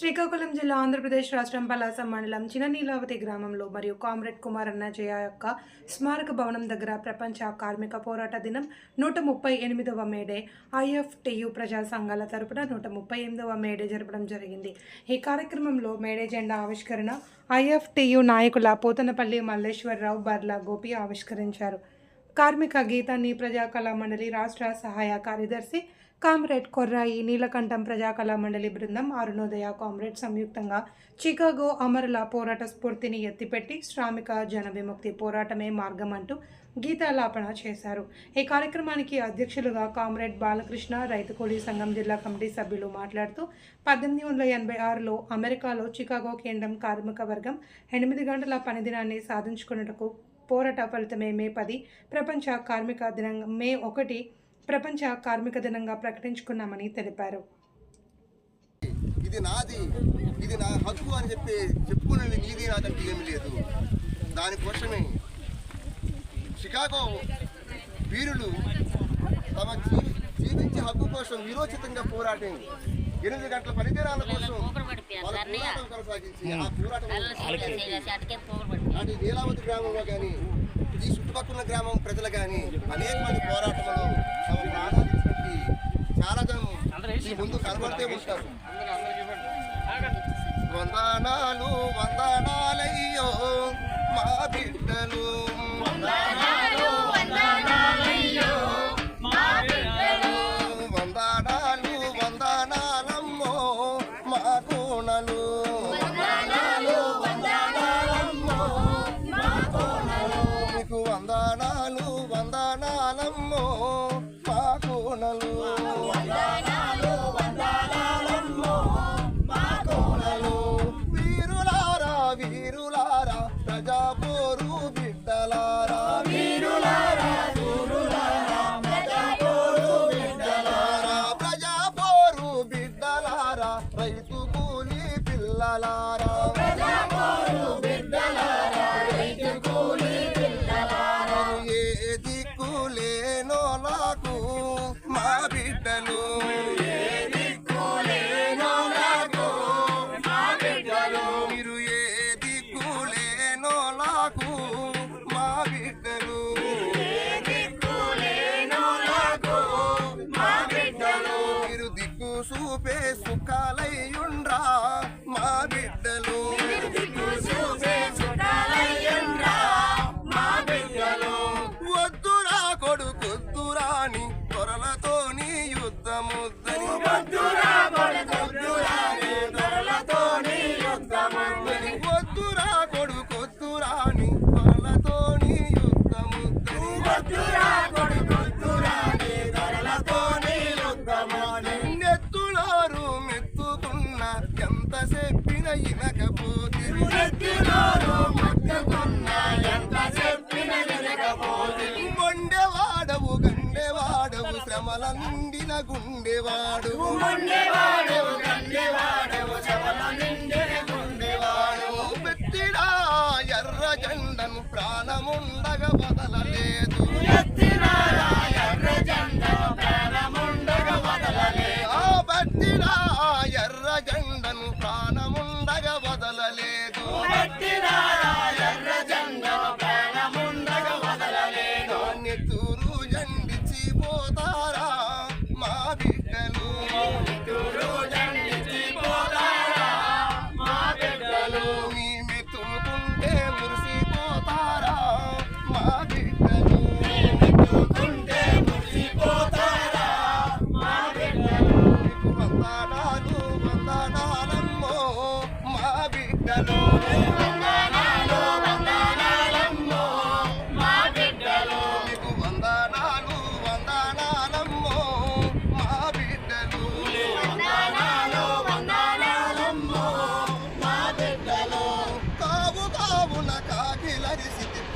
శ్రీకాకుళం జిల్లా ఆంధ్రప్రదేశ్ రాష్ట్రం పలాస మండలం చిన్ననీలావతి గ్రామంలో మరియు కామ్రేడ్ కుమార్ అన్నజయ యొక్క స్మారక భవనం దగ్గర ప్రపంచ కార్మిక పోరాట దినం నూట ముప్పై ఎనిమిదవ మేడే ఐఎఫ్టియు ప్రజా సంఘాల తరపున నూట ముప్పై ఎనిమిదవ మేడే జరపడం జరిగింది. ఈ కార్యక్రమంలో మేడే జెండా ఆవిష్కరణ ఐఎఫ్టియు నాయకుల పోతనపల్లి మల్లేశ్వరరావు బర్లా గోపి ఆవిష్కరించారు. కార్మిక గీతాన్ని ప్రజా కళా మండలి రాష్ట్ర సహాయ కార్యదర్శి కామ్రేడ్ కొర్రాయి నీలకంఠం ప్రజా కళా మండలి బృందం అరుణోదయ కామ్రేడ్ సంయుక్తంగా చికాగో అమరుల పోరాట స్ఫూర్తిని ఎత్తిపెట్టి శ్రామిక జన విముక్తి పోరాటమే మార్గం అంటూ గీతాలాపన చేశారు. ఈ కార్యక్రమానికి అధ్యక్షులుగా కామ్రేడ్ బాలకృష్ణ రైతు కూలీ సంఘం జిల్లా కమిటీ సభ్యులు మాట్లాడుతూ పద్దెనిమిది వందల ఎనభై ఆరులో అమెరికాలో చికాగో కేంద్రం కార్మిక వర్గం ఎనిమిది గంటల పనిదినాన్ని సాధించుకున్నటకు పోరాట ఫలితమే మే పది ప్రపంచ కార్మిక దినంగా మే ఒకటి ప్రపంచ కార్మిక దినంగా ప్రకటించుకున్నామని తెలిపారు. ఇది నాది ఇది నా హక్కు అని చెప్పి చెప్పుకునేది నీది నాదంటే ఏమీ లేదు. దానికోసమే షికాగో వీరులు తమ జీవించే హక్కు కోసం విరోచితంగా పోరాటం ఎనిమిది గంటల పనిదినాల కోసం కొనసాగించి ఆ పోరాటం నాటి నీలావతి గ్రామంలో కానీ ఈ చుట్టుపక్కల గ్రామం ప్రజలు కానీ అనేక మంది పోరాటంలో తమ ప్రాధాన్యతకి చాలా జనం ముందు కనబడితే ఉంటారు. వందనాలు వందనాలయ్యో మా బిడ్డలు. వందనాలు వందనాలు వందనాలమ్మో మా కోణలు వీరులారా వీరులారా ప్రజాపోరు బిడ్డలారా. వీరులారా ప్రజాపోరు బిడ్డలారా రైతు కూలి పిల్లలారా. బిడ్డలు. మీరు ఏ దిక్కు లేనో నాకు మా బిడ్డలు. మీరు దిక్కు చూపే సుఖాలయ్యుండ్రా మా బిడ్డలు. వద్దురా కొడుకొద్దురా అని త్వరలతోని చెప్పిన ఇనకపోతే మొండెవాడవు గండెవాడవు శ్రమల నిండిన గుండెవాడు.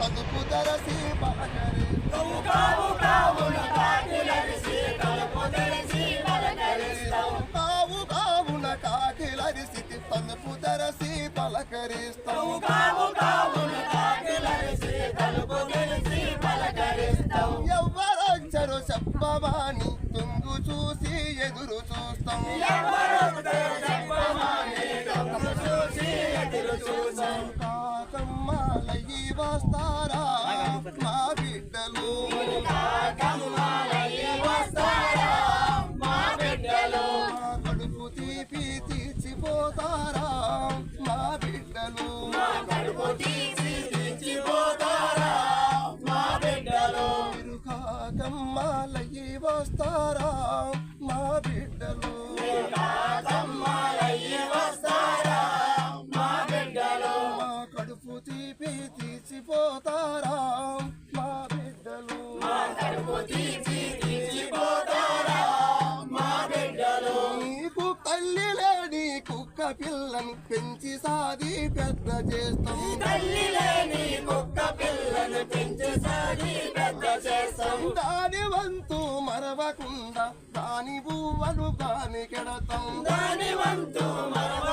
పదుపు దరసి పలకరి కావు కావున కాకిలరిసి తలుపు తెరిసి పలకరిస్తావు ఎవ్వరొచ్చరు చెప్పవాని తుంగు చూసి ఎదురు చూస్తాం. వస్తారా? మా బిడ్డలు. మా కడుపు తీపి తీర్చిపోతారా మా బిడ్డలు నీకు తల్లి లేని కుక్క పిల్లను పెంచి సాది పెద్ద చేస్తాం. దాని వంతు మరవకుండా దాని బువ్వను కాని కెడతాం. దాని వంతు మరవకుండా